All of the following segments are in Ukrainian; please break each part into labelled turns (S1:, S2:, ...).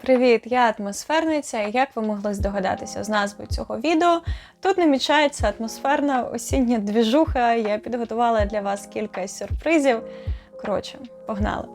S1: Привіт, я атмосферниця. і Як ви могли здогадатися з назви цього відео, тут намічається атмосферна осіння двіжуха. Я підготувала для вас кілька сюрпризів. Коротше, погнали.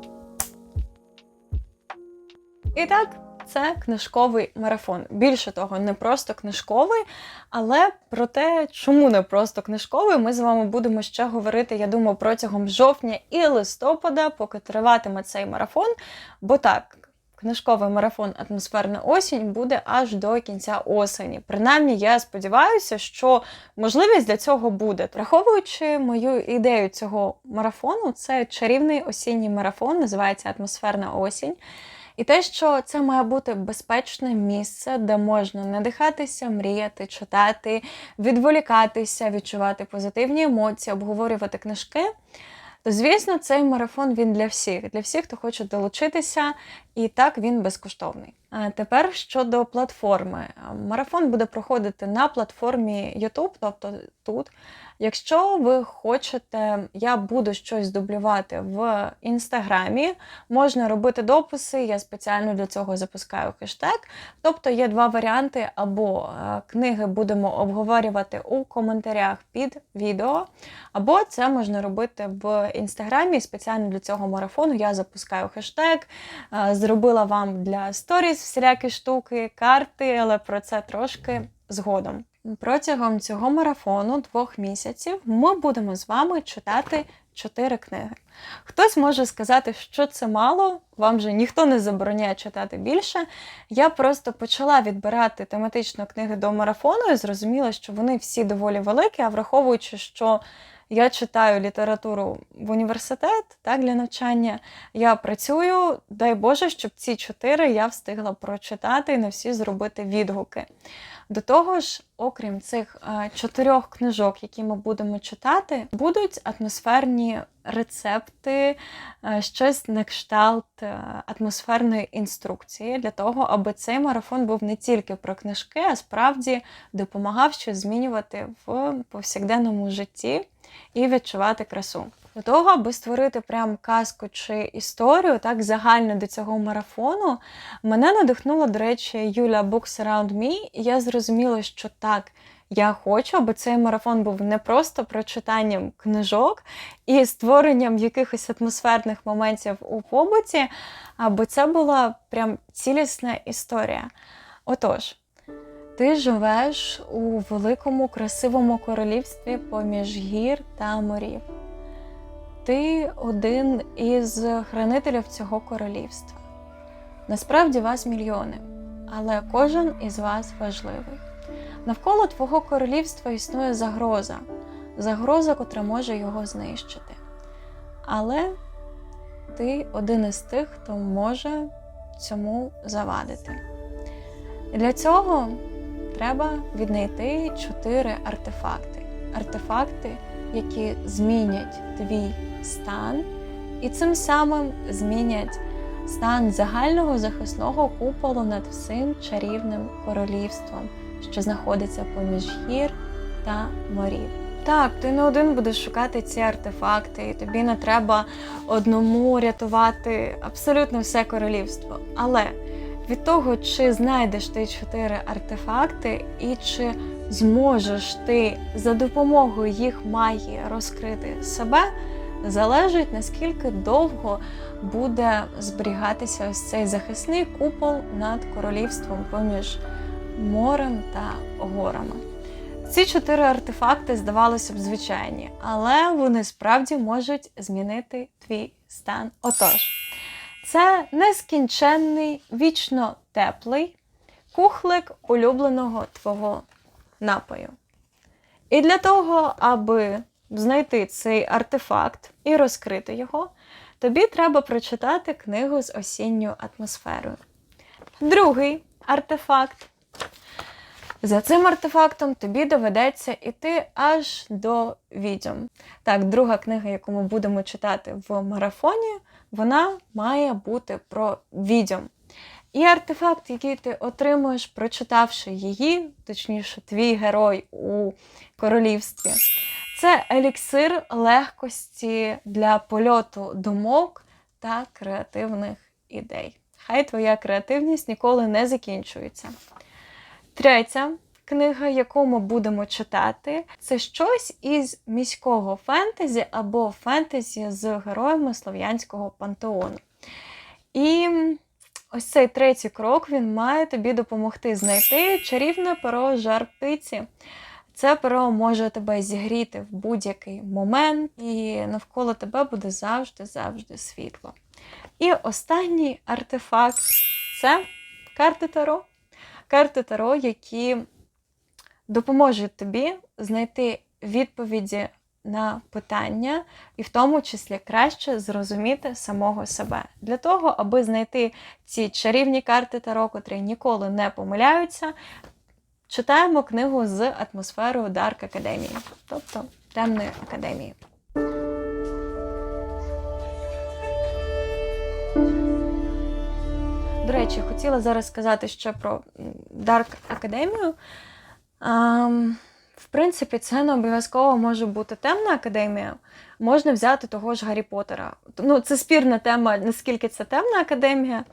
S1: І так, це книжковий марафон. Більше того, не просто книжковий, але про те, чому не просто книжковий, ми з вами будемо ще говорити, я думаю, протягом жовтня і листопада, поки триватиме цей марафон. Бо так, книжковий марафон Атмосферна осінь буде аж до кінця осені. Принаймні, я сподіваюся, що можливість для цього буде. Враховуючи мою ідею цього марафону, це чарівний осінній марафон, називається Атмосферна осінь. І те, що це має бути безпечне місце, де можна надихатися, мріяти, читати, відволікатися, відчувати позитивні емоції, обговорювати книжки. То, звісно, цей марафон він для всіх, для всіх, хто хоче долучитися, і так він безкоштовний. А тепер щодо платформи. Марафон буде проходити на платформі YouTube, тобто тут. Якщо ви хочете, я буду щось дублювати в інстаграмі, можна робити дописи, я спеціально для цього запускаю хештег. Тобто є два варіанти: або е, книги будемо обговорювати у коментарях під відео, або це можна робити в інстаграмі. Спеціально для цього марафону я запускаю хештег, е, зробила вам для сторіс всілякі штуки, карти, але про це трошки згодом. Протягом цього марафону двох місяців ми будемо з вами читати чотири книги. Хтось може сказати, що це мало, вам же ніхто не забороняє читати більше. Я просто почала відбирати тематично книги до марафону і зрозуміла, що вони всі доволі великі, а враховуючи, що я читаю літературу в університет так, для навчання. Я працюю, дай Боже, щоб ці чотири я встигла прочитати і на всі зробити відгуки. До того ж, окрім цих е, чотирьох книжок, які ми будемо читати, будуть атмосферні рецепти, е, щось на кшталт е, атмосферної інструкції для того, аби цей марафон був не тільки про книжки, а справді допомагав щось змінювати в повсякденному житті і відчувати красу. До того, аби створити прям казку чи історію, так загально до цього марафону, мене надихнула, до речі, Юля Books Around Me, і я зрозуміла, що так. Я хочу, аби цей марафон був не просто прочитанням книжок і створенням якихось атмосферних моментів у побуті, аби це була прям цілісна історія. Отож, ти живеш у великому красивому королівстві поміж гір та морів. Ти один із хранителів цього королівства. Насправді вас мільйони, але кожен із вас важливий. Навколо твого королівства існує загроза, загроза, котра може його знищити. Але ти один із тих, хто може цьому завадити. Для цього треба віднайти чотири артефакти. Артефакти, які змінять твій стан, і цим самим змінять стан загального захисного куполу над всім чарівним королівством, що знаходиться поміж гір та морів. Так, ти не один будеш шукати ці артефакти, і тобі не треба одному рятувати абсолютно все королівство. Але від того, чи знайдеш ти чотири артефакти, і чи зможеш ти за допомогою їх магії розкрити себе, залежить наскільки довго буде зберігатися ось цей захисний купол над королівством поміж морем та горами. Ці чотири артефакти, здавалося б, звичайні, але вони справді можуть змінити твій стан. Отож, це нескінченний, вічно теплий кухлик улюбленого твого напою. І для того, аби знайти цей артефакт і розкрити його, тобі треба прочитати книгу з осінньою атмосферою. Другий артефакт. За цим артефактом тобі доведеться йти аж до відьом. Так, друга книга, яку ми будемо читати в марафоні, вона має бути про відьом. І артефакт, який ти отримуєш, прочитавши її, точніше, твій герой у королівстві, це еліксир легкості для польоту думок та креативних ідей. Хай твоя креативність ніколи не закінчується. Третя книга, яку ми будемо читати, це щось із міського фентезі або фентезі з героями слов'янського пантеону. І ось цей третій крок він має тобі допомогти знайти чарівне перо жар птиці. Це перо може тебе зігріти в будь-який момент, і навколо тебе буде завжди-завжди світло. І останній артефакт це карти Таро. Карти Таро, які допоможуть тобі знайти відповіді на питання, і в тому числі краще зрозуміти самого себе. Для того, аби знайти ці чарівні карти Таро, котрі ніколи не помиляються, читаємо книгу з атмосферою Dark Academy, тобто темної академії. До речі, хотіла зараз сказати ще про Dark Академію. Ем, в принципі, це не обов'язково може бути темна академія. Можна взяти того ж Гаррі Поттера. Ну, це спірна тема, наскільки це темна академія.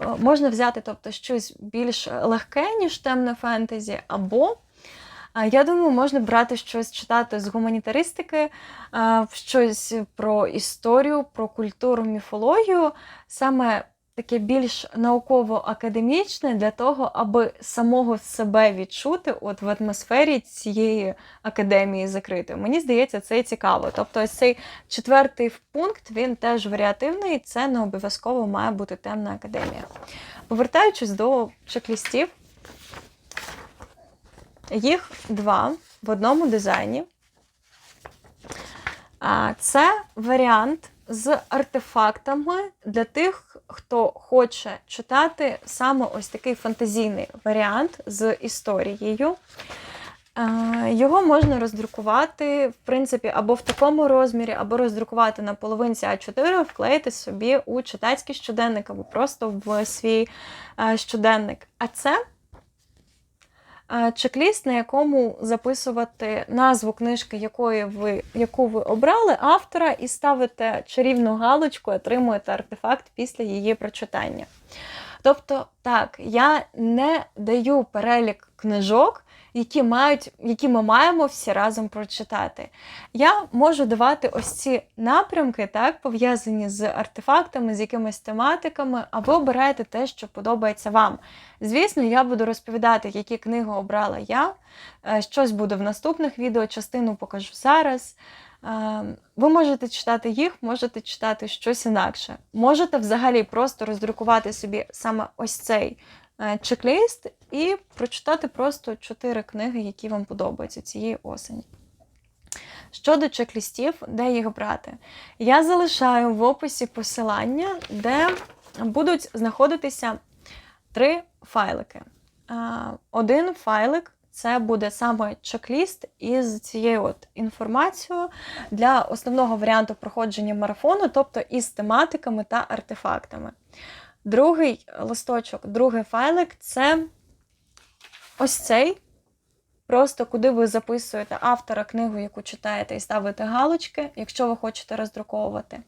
S1: Е, Можна взяти тобто, щось більш легке, ніж темне фентезі, або. а, Я думаю, можна брати щось читати з гуманітаристики, щось про історію, про культуру, міфологію, саме таке більш науково-академічне для того, аби самого себе відчути от в атмосфері цієї академії закритої. Мені здається, це цікаво. Тобто, ось цей четвертий пункт він теж варіативний, це не обов'язково має бути темна академія. Повертаючись до чек-лістів, їх два в одному дизайні. Це варіант з артефактами для тих, хто хоче читати саме ось такий фантазійний варіант з історією. Е, Його можна роздрукувати, в принципі, або в такому розмірі, або роздрукувати на половинці А4, вклеїти собі у читацький щоденник, або просто в свій е, щоденник. А це чек-ліст, на якому записувати назву книжки, якої ви, яку ви обрали, автора, і ставите чарівну галочку, отримуєте артефакт після її прочитання. Тобто, так, я не даю перелік книжок, які мають, які ми маємо всі разом прочитати. Я можу давати ось ці напрямки, так, пов'язані з артефактами, з якимись тематиками, а ви обираєте те, що подобається вам. Звісно, я буду розповідати, які книги обрала я. Е, Щось буде в наступних відео, частину покажу зараз. Е, Ви можете читати їх, можете читати щось інакше. Можете взагалі просто роздрукувати собі саме ось цей чек-ліст і прочитати просто чотири книги, які вам подобаються цієї осені. Щодо чек-лістів, де їх брати, я залишаю в описі посилання, де будуть знаходитися три файлики. Один файлик це буде саме чек-ліст із цією от інформацією для основного варіанту проходження марафону, тобто із тематиками та артефактами. Другий листочок, другий файлик це ось цей. Просто куди ви записуєте автора книгу, яку читаєте, і ставите галочки, якщо ви хочете роздруковувати.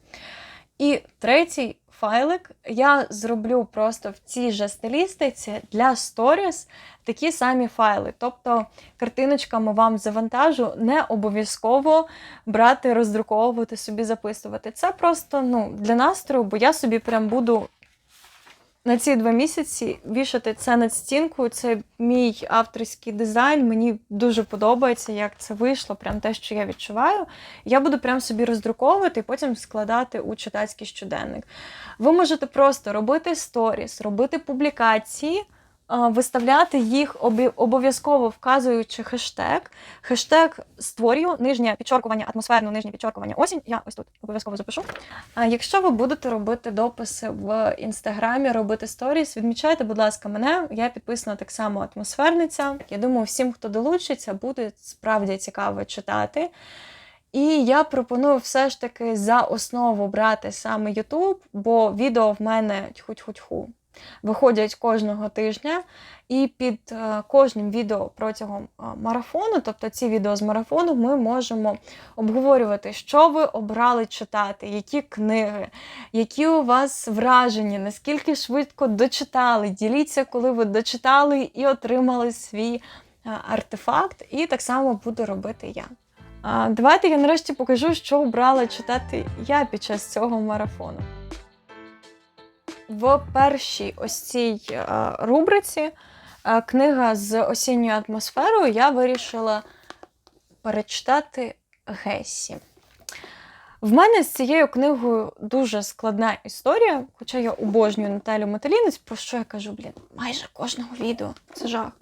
S1: І третій файлик я зроблю просто в цій же стилістиці для Stories такі самі файли. Тобто картиночками вам завантажу, не обов'язково брати, роздруковувати, собі записувати. Це просто ну, для настрою, бо я собі прям буду на ці два місяці вішати це над стінкою. Це мій авторський дизайн. Мені дуже подобається, як це вийшло, прям те, що я відчуваю. Я буду прям собі роздруковувати і потім складати у читацький щоденник. Ви можете просто робити сторіс, робити публікації. Виставляти їх обов'язково вказуючи хештег. Хештег створюю нижнє підчоркування, атмосферну нижнє підчоркування осінь. Я ось тут обов'язково запишу. Якщо ви будете робити дописи в інстаграмі, робити сторіс, відмічайте, будь ласка, мене. Я підписана так само атмосферниця. Я думаю, всім, хто долучиться, буде справді цікаво читати. І я пропоную все ж таки за основу брати саме YouTube, бо відео в мене тьху-тьху-тьху. Виходять кожного тижня. І під е, кожним відео протягом е, марафону, тобто ці відео з марафону, ми можемо обговорювати, що ви обрали читати, які книги, які у вас враження, наскільки швидко дочитали. Діліться, коли ви дочитали і отримали свій е, артефакт. І так само буду робити я. Давайте я нарешті покажу, що обрала читати я під час цього марафону. В першій ось цій е, рубриці е, книга з осінньою атмосферою я вирішила перечитати Гесі. В мене з цією книгою дуже складна історія, хоча я обожнюю Наталю Металінець, про що я кажу, блін, майже кожного відео. Це жах.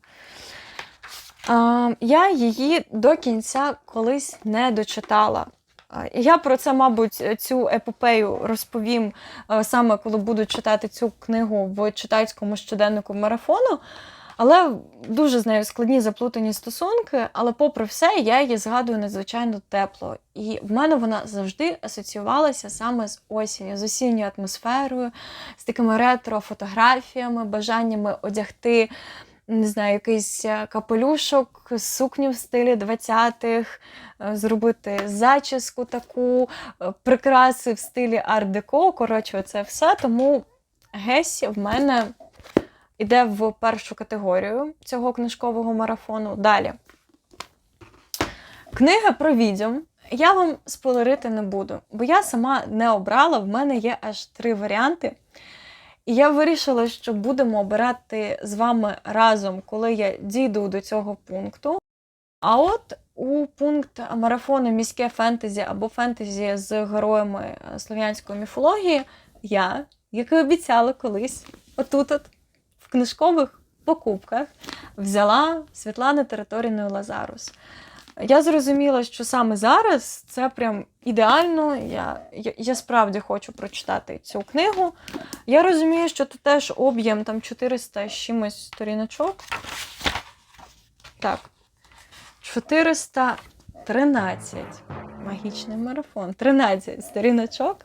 S1: А, я її до кінця колись не дочитала. Я про це, мабуть, цю епопею розповім е, саме коли буду читати цю книгу в читацькому щоденнику марафону. Але дуже з нею складні заплутані стосунки. Але, попри все, я її згадую надзвичайно тепло. І в мене вона завжди асоціювалася саме з осінню, з осінньою атмосферою, з такими ретро-фотографіями, бажаннями одягти. Не знаю, якийсь е, капелюшок, сукню в стилі 20-х, е, зробити зачіску таку, е, прикраси в стилі арт-деко. Коротше, це все. Тому Гесі в мене йде в першу категорію цього книжкового марафону. Далі. Книга про відьом. Я вам спойлерити не буду, бо я сама не обрала, в мене є аж три варіанти. І я вирішила, що будемо обирати з вами разом, коли я дійду до цього пункту. А от у пункт марафону міське фентезі або фентезі з героями е, слов'янської міфології я, як і обіцяла колись, отут, от в книжкових покупках, взяла Світлани Територійної Лазарус. Я зрозуміла, що саме зараз це прям ідеально. Я, я, я справді хочу прочитати цю книгу. Я розумію, що тут теж об'єм там 400 з чимось сторіночок. Так. 413. Магічний марафон. 13 сторіночок.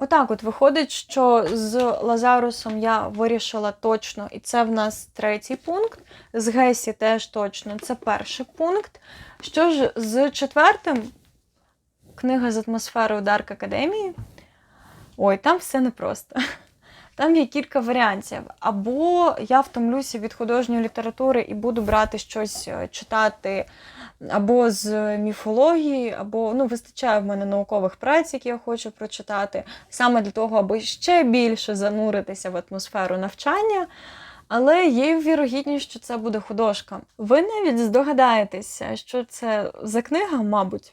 S1: Отак, от виходить, що з Лазарусом я вирішила точно, і це в нас третій пункт. З Гесі теж точно, це перший пункт. Що ж, з четвертим, книга з атмосферою Дарк Академії. Ой, там все непросто. Там є кілька варіантів. Або я втомлюся від художньої літератури і буду брати щось е, читати або з міфології, або ну, вистачає в мене наукових праць, які я хочу прочитати, саме для того, аби ще більше зануритися в атмосферу навчання. Але є вірогідність, що це буде художка. Ви навіть здогадаєтеся, що це за книга, мабуть.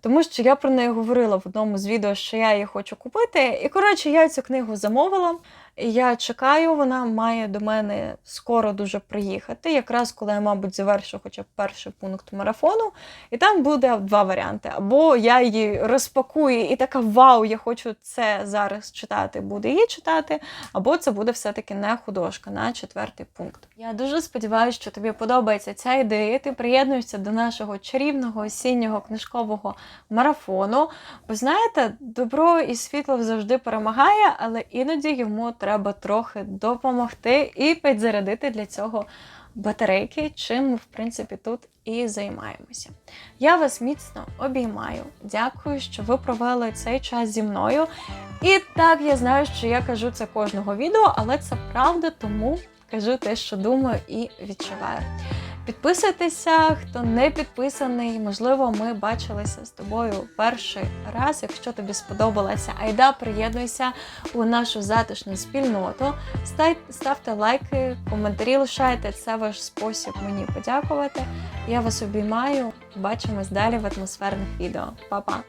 S1: Тому що я про неї говорила в одному з відео, що я її хочу купити. І, коротше, я цю книгу замовила. Я чекаю, вона має до мене скоро дуже приїхати. Якраз коли я, мабуть, завершу хоча б перший пункт марафону, і там буде два варіанти. Або я її розпакую і така вау, я хочу це зараз читати, буду її читати, або це буде все-таки не художка на четвертий пункт. Я дуже сподіваюся, що тобі подобається ця ідея. Ти приєднуєшся до нашого чарівного осіннього книжкового марафону. Бо знаєте, добро і світло завжди перемагає, але іноді йому треба трохи допомогти і підзарядити для цього батарейки, чим ми, в принципі, тут і займаємося. Я вас міцно обіймаю. Дякую, що ви провели цей час зі мною. І так, я знаю, що я кажу це кожного відео, але це правда, тому кажу те, що думаю і відчуваю. Підписуйтеся, хто не підписаний. Можливо, ми бачилися з тобою перший раз. Якщо тобі сподобалася айда, приєднуйся у нашу затишну спільноту. Ставте лайки, коментарі лишайте. Це ваш спосіб мені подякувати. Я вас обіймаю. Бачимось далі в атмосферних відео. Па-па!